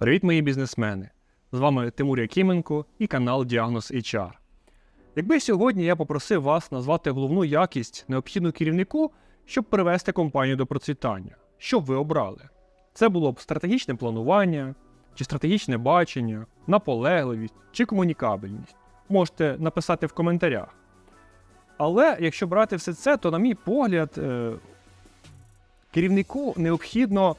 Привіт, мої бізнесмени! З вами Тимур Якименко і канал Діагноз HR. Якби сьогодні я попросив вас назвати головну якість необхідну керівнику, щоб привести компанію до процвітання, що б ви обрали? Це було б стратегічне планування, чи стратегічне бачення, наполегливість чи комунікабельність. Можете написати в коментарях. Але якщо брати все це, то, на мій погляд, е, керівнику необхідно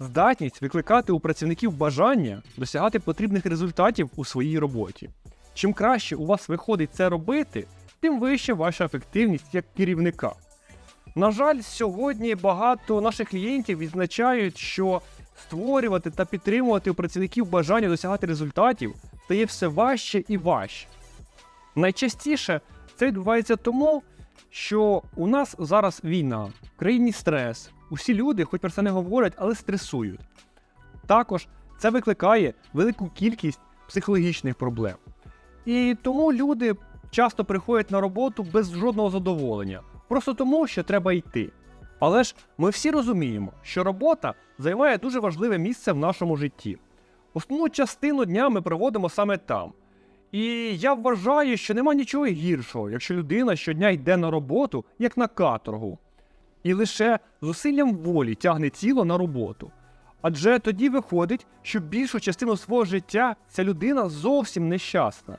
здатність викликати у працівників бажання досягати потрібних результатів у своїй роботі. Чим краще у вас виходить це робити, тим вища ваша ефективність як керівника. На жаль, сьогодні багато наших клієнтів відзначають, що створювати та підтримувати у працівників бажання досягати результатів стає все важче і важче. Найчастіше це відбувається тому, що у нас зараз війна, в країні стрес. Усі люди, хоч про це не говорять, але стресують. Також це викликає велику кількість психологічних проблем. І тому люди часто приходять на роботу без жодного задоволення, просто тому, що треба йти. Але ж ми всі розуміємо, що робота займає дуже важливе місце в нашому житті. Основну частину дня ми проводимо саме там. І я вважаю, що нема нічого гіршого, якщо людина щодня йде на роботу, як на каторгу, і лише зусиллям волі тягне тіло на роботу. Адже тоді виходить, що більшу частину свого життя ця людина зовсім нещасна.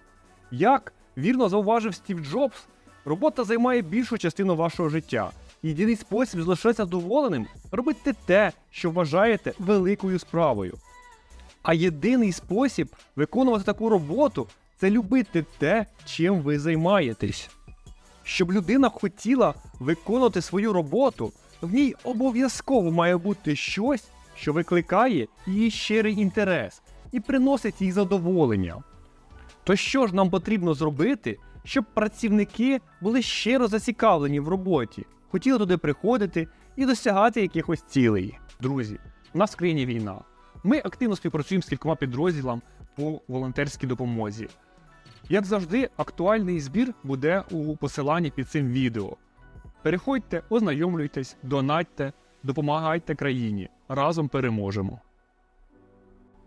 Як вірно зауважив Стів Джобс, робота займає більшу частину вашого життя. Єдиний спосіб залишатися задоволеним робити те, що вважаєте великою справою. А єдиний спосіб виконувати таку роботу це любити те, чим ви займаєтесь. Щоб людина хотіла виконувати свою роботу, в ній обов'язково має бути щось, що викликає її щирий інтерес і приносить їй задоволення. То що ж нам потрібно зробити, щоб працівники були щиро зацікавлені в роботі, хотіли туди приходити і досягати якихось цілей? Друзі, у нас в країні війна. Ми активно співпрацюємо з кількома підрозділами по волонтерській допомозі. Як завжди, актуальний збір буде у посиланні під цим відео. Переходьте, ознайомлюйтесь, донатьте, допомагайте країні. Разом переможемо.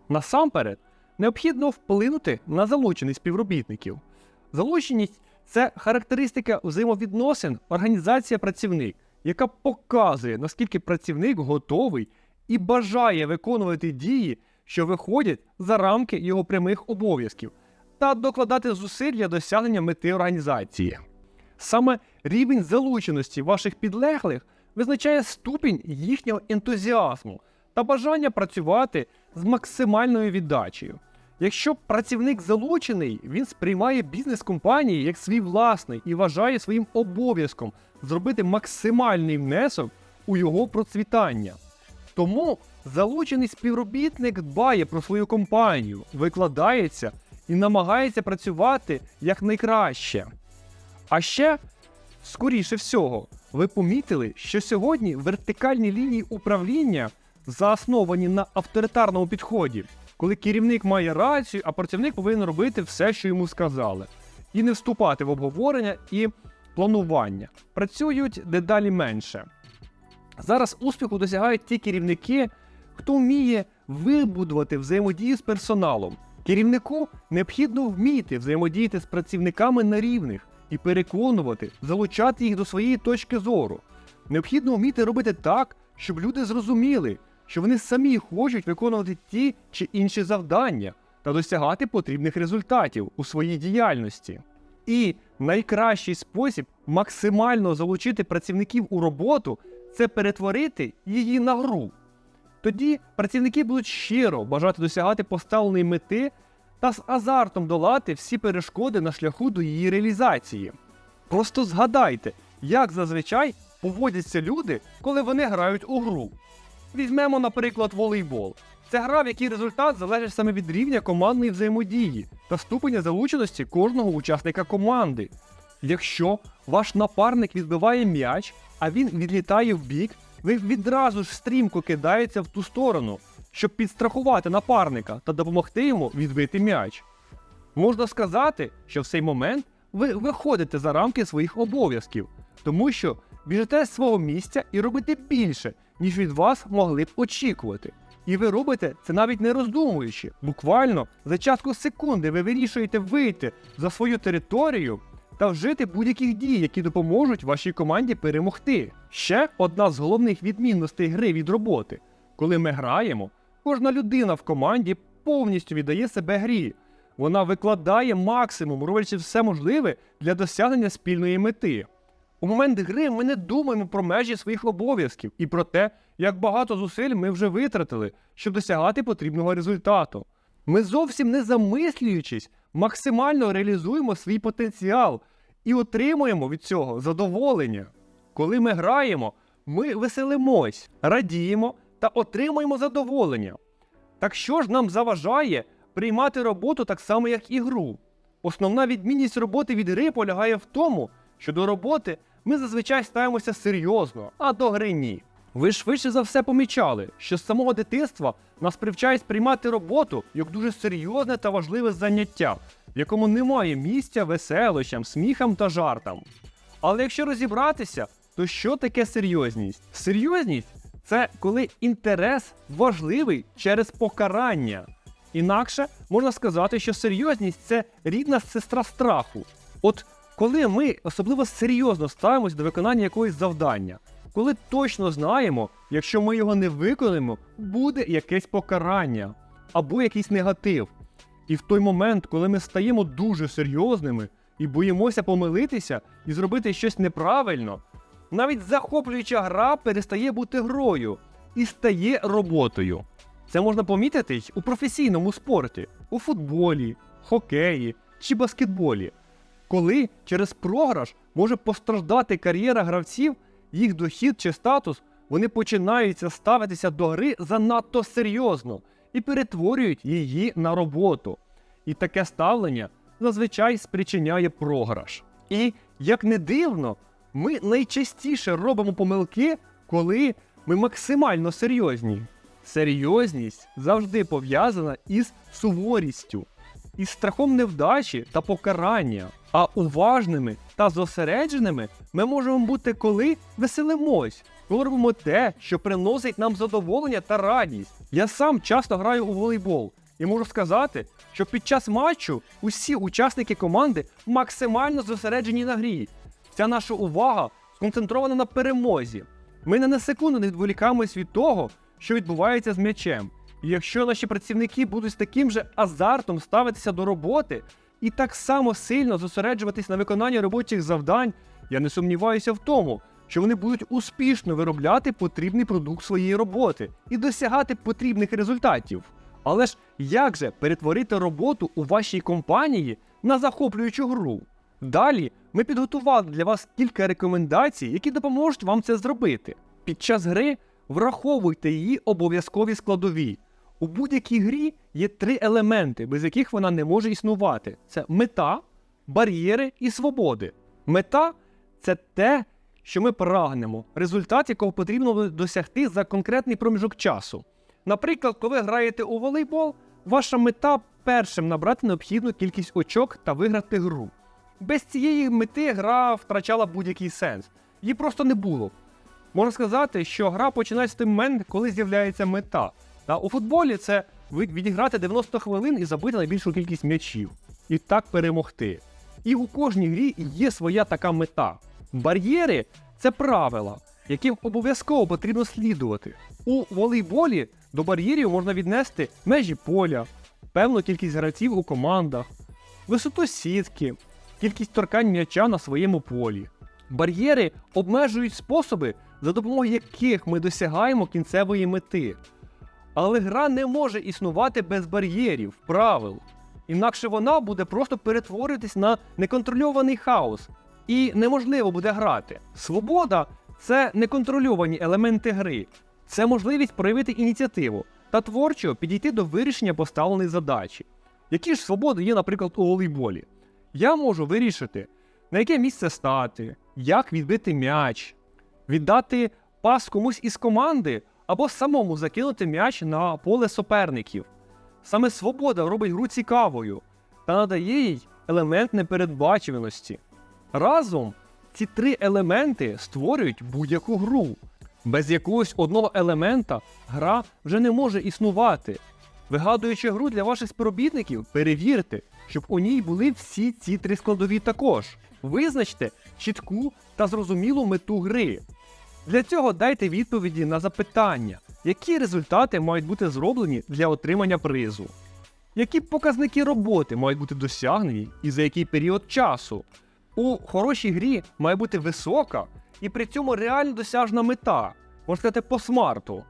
Насамперед, необхідно вплинути на залученість співробітників. Залученість це характеристика взаємовідносин організація-працівник, яка показує, наскільки працівник готовий і бажає виконувати дії, що виходять за рамки його прямих обов'язків, та докладати зусиль для досягнення мети організації. Саме рівень залученості ваших підлеглих визначає ступінь їхнього ентузіазму та бажання працювати з максимальною віддачею. Якщо працівник залучений, він сприймає бізнес компанії як свій власний і вважає своїм обов'язком зробити максимальний внесок у його процвітання. Тому залучений співробітник дбає про свою компанію, викладається і намагається працювати якнайкраще. А ще, скоріше всього, ви помітили, що сьогодні вертикальні лінії управління засновані на авторитарному підході, коли керівник має рацію, а працівник повинен робити все, що йому сказали, і не вступати в обговорення і планування. Працюють дедалі менше. Зараз успіху досягають ті керівники, хто вміє вибудувати взаємодію з персоналом. Керівнику необхідно вміти взаємодіяти з працівниками на рівних і переконувати, залучати їх до своєї точки зору. Необхідно вміти робити так, щоб люди зрозуміли, що вони самі хочуть виконувати ті чи інші завдання та досягати потрібних результатів у своїй діяльності. І найкращий спосіб максимально залучити працівників у роботу це перетворити її на гру. Тоді працівники будуть щиро бажати досягати поставленої мети та з азартом долати всі перешкоди на шляху до її реалізації. Просто згадайте, як зазвичай поводяться люди, коли вони грають у гру. Візьмемо, наприклад, волейбол. Це гра, в якій результат залежить саме від рівня командної взаємодії та ступеня залученості кожного учасника команди. Якщо ваш напарник відбиває м'яч, а він відлітає в бік, ви відразу ж стрімко кидаєте в ту сторону, щоб підстрахувати напарника та допомогти йому відбити м'яч. Можна сказати, що в цей момент ви виходите за рамки своїх обов'язків, тому що біжите з свого місця і робите більше, ніж від вас могли б очікувати. І ви робите це навіть не роздумуючи. Буквально за частку секунди ви вирішуєте вийти за свою територію та вжити будь-яких дій, які допоможуть вашій команді перемогти. Ще одна з головних відмінностей гри від роботи. Коли ми граємо, кожна людина в команді повністю віддає себе грі. Вона викладає максимум, роблячи все можливе для досягнення спільної мети. У момент гри ми не думаємо про межі своїх обов'язків і про те, як багато зусиль ми вже витратили, щоб досягати потрібного результату. Ми зовсім не замислюючись, максимально реалізуємо свій потенціал і отримуємо від цього задоволення. Коли ми граємо, ми веселимось, радіємо та отримуємо задоволення. Так що ж нам заважає приймати роботу так само, як і гру? Основна відмінність роботи від гри полягає в тому, що до роботи ми зазвичай ставимося серйозно, а до гри ні. Ви швидше за все помічали, що з самого дитинства нас привчають сприймати роботу як дуже серйозне та важливе заняття, в якому немає місця веселощам, сміхам та жартам. Але якщо розібратися, то що таке серйозність? Серйозність це коли інтерес важливий через покарання. Інакше можна сказати, що серйозність це рідна сестра страху. От коли ми особливо серйозно ставимося до виконання якогось завдання, коли точно знаємо, якщо ми його не виконаємо, буде якесь покарання або якийсь негатив. І в той момент, коли ми стаємо дуже серйозними і боїмося помилитися і зробити щось неправильно, навіть захоплююча гра перестає бути грою і стає роботою. Це можна помітити й у професійному спорті, у футболі, хокеї чи баскетболі. Коли через програш може постраждати кар'єра гравців, їх дохід чи статус, вони починаються ставитися до гри занадто серйозно і перетворюють її на роботу. І таке ставлення зазвичай спричиняє програш. І, як не дивно, ми найчастіше робимо помилки, коли ми максимально серйозні. Серйозність завжди пов'язана із суворістю, із страхом невдачі та покарання. А уважними та зосередженими ми можемо бути, коли веселимось, коли робимо те, що приносить нам задоволення та радість. Я сам часто граю у волейбол і можу сказати, що під час матчу усі учасники команди максимально зосереджені на грі. Вся наша увага сконцентрована на перемозі. Ми не на секунду не відволікаємось від того, що відбувається з м'ячем. І якщо наші працівники будуть з таким же азартом ставитися до роботи і так само сильно зосереджуватись на виконанні робочих завдань, я не сумніваюся в тому, що вони будуть успішно виробляти потрібний продукт своєї роботи і досягати потрібних результатів. Але ж як же перетворити роботу у вашій компанії на захоплюючу гру? Далі ми підготували для вас кілька рекомендацій, які допоможуть вам це зробити. Під час гри враховуйте її обов'язкові складові. У будь-якій грі є три елементи, без яких вона не може існувати: це мета, бар'єри і свободи. Мета це те, що ми прагнемо, результат якого потрібно досягти за конкретний проміжок часу. Наприклад, коли граєте у волейбол, ваша мета першим набрати необхідну кількість очок та виграти гру. Без цієї мети гра втрачала будь-який сенс. Її просто не було. Можна сказати, що гра починається з той момент, коли з'являється мета. Та у футболі це відіграти 90 хвилин і забити найбільшу кількість м'ячів. І так перемогти. І у кожній грі є своя така мета. Бар'єри це правила, яким обов'язково потрібно слідувати. У волейболі до бар'єрів можна віднести межі поля, певну кількість гравців у командах, висоту сітки, кількість торкань м'яча на своєму полі. Бар'єри обмежують способи, за допомогою яких ми досягаємо кінцевої мети. Але гра не може існувати без бар'єрів, правил. Інакше вона буде просто перетворитись на неконтрольований хаос, і неможливо буде грати. Свобода це неконтрольовані елементи гри, це можливість проявити ініціативу та творчо підійти до вирішення поставленої задачі. Які ж свободи є, наприклад, у волейболі? Я можу вирішити, на яке місце стати, як відбити м'яч, віддати пас комусь із команди або самому закинути м'яч на поле суперників. Саме свобода робить гру цікавою та надає їй елемент непередбачуваності. Разом ці три елементи створюють будь-яку гру. Без якогось одного елемента гра вже не може існувати. Вигадуючи гру для ваших співробітників, перевірте, щоб у ній були всі ці три складові також. Визначте чітку та зрозумілу мету гри. Для цього дайте відповіді на запитання, які результати мають бути зроблені для отримання призу, які показники роботи мають бути досягнені і за який період часу. У хорошій грі має бути висока і при цьому реально досяжна мета, можна сказати, по смарту.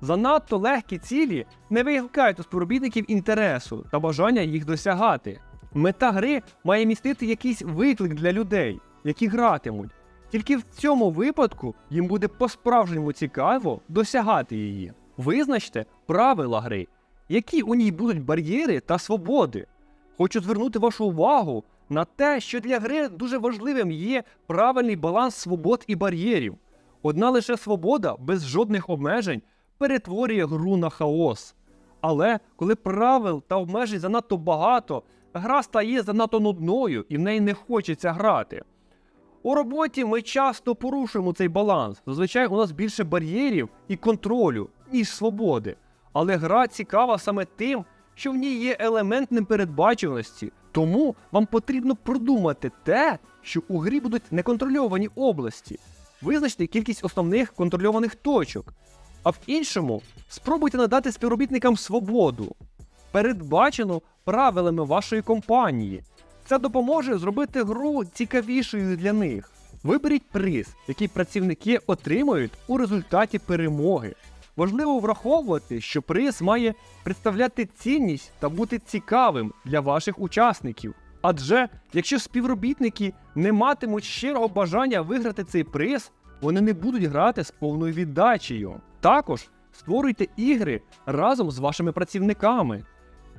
Занадто легкі цілі не викликають у співробітників інтересу та бажання їх досягати. Мета гри має містити якийсь виклик для людей, які гратимуть. Тільки в цьому випадку їм буде по-справжньому цікаво досягати її. Визначте правила гри, які у ній будуть бар'єри та свободи. Хочу звернути вашу увагу на те, що для гри дуже важливим є правильний баланс свобод і бар'єрів. Одна лише свобода без жодних обмежень перетворює гру на хаос. Але коли правил та обмежень занадто багато, гра стає занадто нудною і в неї не хочеться грати. У роботі ми часто порушуємо цей баланс. Зазвичай у нас більше бар'єрів і контролю, ніж свободи. Але гра цікава саме тим, що в ній є елемент непередбачуваності. Тому вам потрібно продумати те, що у грі будуть неконтрольовані області. Визначте кількість основних контрольованих точок. А в іншому спробуйте надати співробітникам свободу, передбачену правилами вашої компанії. Це допоможе зробити гру цікавішою для них. Виберіть приз, який працівники отримують у результаті перемоги. Важливо враховувати, що приз має представляти цінність та бути цікавим для ваших учасників. Адже якщо співробітники не матимуть щирого бажання виграти цей приз, вони не будуть грати з повною віддачею. Також створюйте ігри разом з вашими працівниками.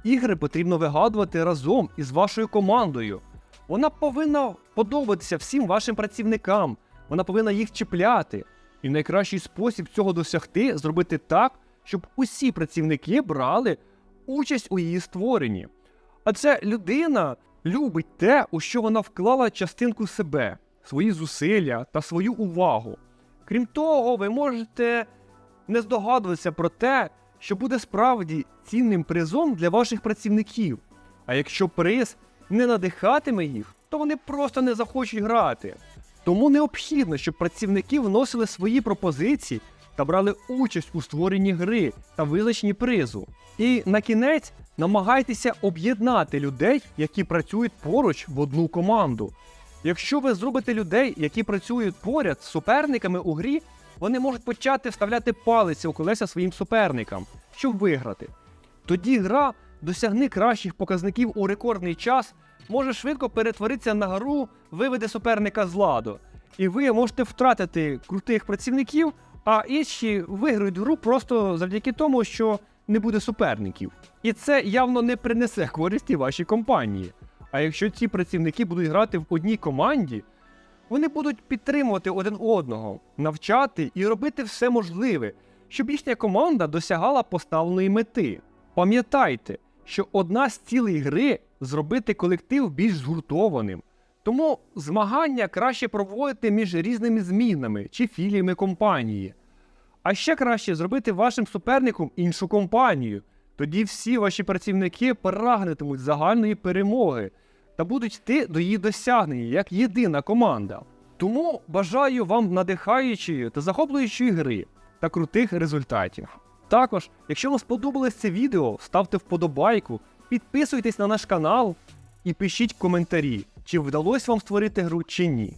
Ігри потрібно вигадувати разом із вашою командою. Вона повинна подобатися всім вашим працівникам, вона повинна їх чіпляти. І найкращий спосіб цього досягти зробити так, щоб усі працівники брали участь у її створенні. Адже людина любить те, у що вона вклала частинку себе, свої зусилля та свою увагу. Крім того, ви можете не здогадуватися про те, що буде справді цінним призом для ваших працівників. А якщо приз не надихатиме їх, то вони просто не захочуть грати. Тому необхідно, щоб працівники вносили свої пропозиції та брали участь у створенні гри та визначенні призу. І на кінець намагайтеся об'єднати людей, які працюють поруч в одну команду. Якщо ви зробите людей, які працюють поряд з суперниками у грі, вони можуть почати вставляти палиці у колеса своїм суперникам, щоб виграти. Тоді гра досягне кращих показників у рекордний час, може швидко перетворитися на гру, виведе суперника з ладу. І ви можете втратити крутих працівників, а інші виграють гру просто завдяки тому, що не буде суперників. І це явно не принесе користі вашій компанії. А якщо ці працівники будуть грати в одній команді, вони будуть підтримувати один одного, навчати і робити все можливе, щоб їхня команда досягала поставленої мети. Пам'ятайте, що одна з цілей гри зробити колектив більш згуртованим. Тому змагання краще проводити між різними змінами чи філіями компанії. А ще краще зробити вашим суперником іншу компанію. Тоді всі ваші працівники прагнетимуть загальної перемоги та будуть йти до її досягнення як єдина команда. Тому бажаю вам надихаючої та захоплюючої гри та крутих результатів. Також, якщо вам сподобалось це відео, ставте вподобайку, підписуйтесь на наш канал і пишіть коментарі, чи вдалося вам створити гру чи ні.